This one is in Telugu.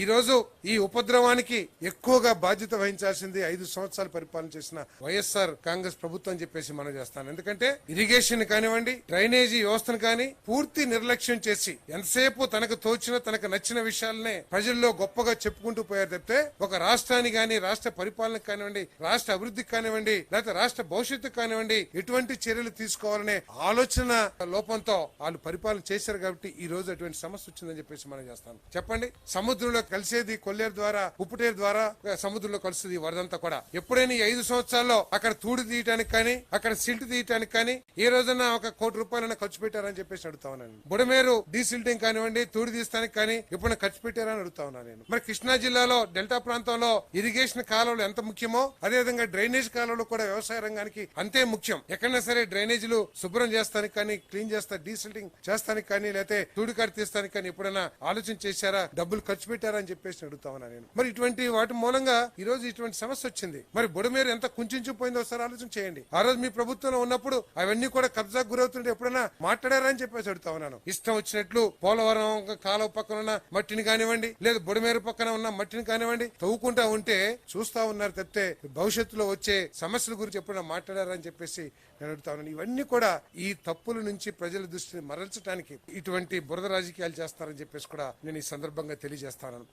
ఈరోజు ఈ ఉపద్రవానికి ఎక్కువగా బాధ్యత వహించాల్సింది ఐదు సంవత్సరాలు పరిపాలన చేసిన వైఎస్ఆర్ కాంగ్రెస్ ప్రభుత్వం చెప్పేసి మనం చేస్తాను. ఎందుకంటే ఇరిగేషన్ కానివ్వండి డ్రైనేజీ వ్యవస్థను కానీ పూర్తి నిర్లక్ష్యం చేసి ఎంతసేపు తనకు తోచిన తనకు నచ్చిన విషయాలనే ప్రజల్లో గొప్పగా చెప్పుకుంటూ పోయారు తప్పితే ఒక రాష్ట్రానికి కానీ రాష్ట్ర పరిపాలనకు కానివ్వండి రాష్ట్ర అభివృద్ధికి కానివ్వండి లేకపోతే రాష్ట్ర భవిష్యత్తుకు కానివ్వండి ఎటువంటి చర్యలు తీసుకోవాలనే ఆలోచన లోపంతో వాళ్ళు పరిపాలన చేశారు కాబట్టి ఈ రోజు అటువంటి సమస్య వచ్చిందని చెప్పేసి మనం చేస్తాను. చెప్పండి సముద్రంలో కలిసేది కొల్లేరు ద్వారా ఉప్పుటేరు ద్వారా సముద్రంలో కలుస్తుంది వరదంతా కూడా. ఎప్పుడైనా ఈ ఐదు సంవత్సరాల్లో అక్కడ తూడు తీయటానికి కానీ అక్కడ సిల్ట్ తీయటానికి కానీ ఏ రోజున ఒక కోటి రూపాయలైనా ఖర్చు పెట్టారని చెప్పేసి అడుగుతా ఉన్నాను బుడమేరు డీసిల్టింగ్ కానివ్వండి తూడు తీస్తానికి కానీ ఎప్పుడైనా ఖర్చు పెట్టారని అడుగుతా ఉన్నాను నేను. మరి కృష్ణా జిల్లాలో డెల్టా ప్రాంతంలో ఇరిగేషన్ కాలువలు ఎంత ముఖ్యమో అదే విధంగా డ్రైనేజ్ కాలువలు కూడా వ్యవసాయ రంగానికి అంతే ముఖ్యం. ఎక్కడైనా సరే డ్రైనేజీలు శుభ్రం చేస్తానికి కానీ క్లీన్ చేస్తా డీసిల్టింగ్ చేస్తానికి కానీ లేకపోతే తూడు కాడి కానీ ఎప్పుడైనా ఆలోచన చేశారా? డబ్బులు ఖర్చు పెట్టారా? అని చెప్పేసి అడుగుతా ఉన్నా నేను. మరి ఇటువంటి వాటి మూలంగా ఈ రోజు ఇటువంటి సమస్య వచ్చింది. మరి బుడమేరు ఎంత కుంచుకుపోయిందో ఒకసారి ఆలోచన చేయండి. ఆ రోజు మీ ప్రభుత్వంలో ఉన్నప్పుడు అవన్నీ కూడా కబ్జాకు గురవుతుంటే ఎప్పుడైనా మాట్లాడారని చెప్పేసి అడుగుతా ఉన్నాను. ఇష్టం వచ్చినట్లు పోలవరం కాలువ పక్కన ఉన్న మట్టిని కానివ్వండి లేదా బుడమేరు పక్కన ఉన్న మట్టిని కానివ్వండి తవ్వుకుంటా ఉంటే చూస్తా ఉన్నారు తప్పితే భవిష్యత్తులో వచ్చే సమస్యల గురించి ఎప్పుడైనా మాట్లాడారని చెప్పేసి నేను అడుగుతా ఉన్నాను. ఇవన్నీ కూడా ఈ తప్పుల నుంచి ప్రజల దృష్టిని మరల్చడానికి ఇటువంటి బురద రాజకీయాలు చేస్తారని చెప్పేసి కూడా నేను ఈ సందర్భంగా తెలియజేస్తాను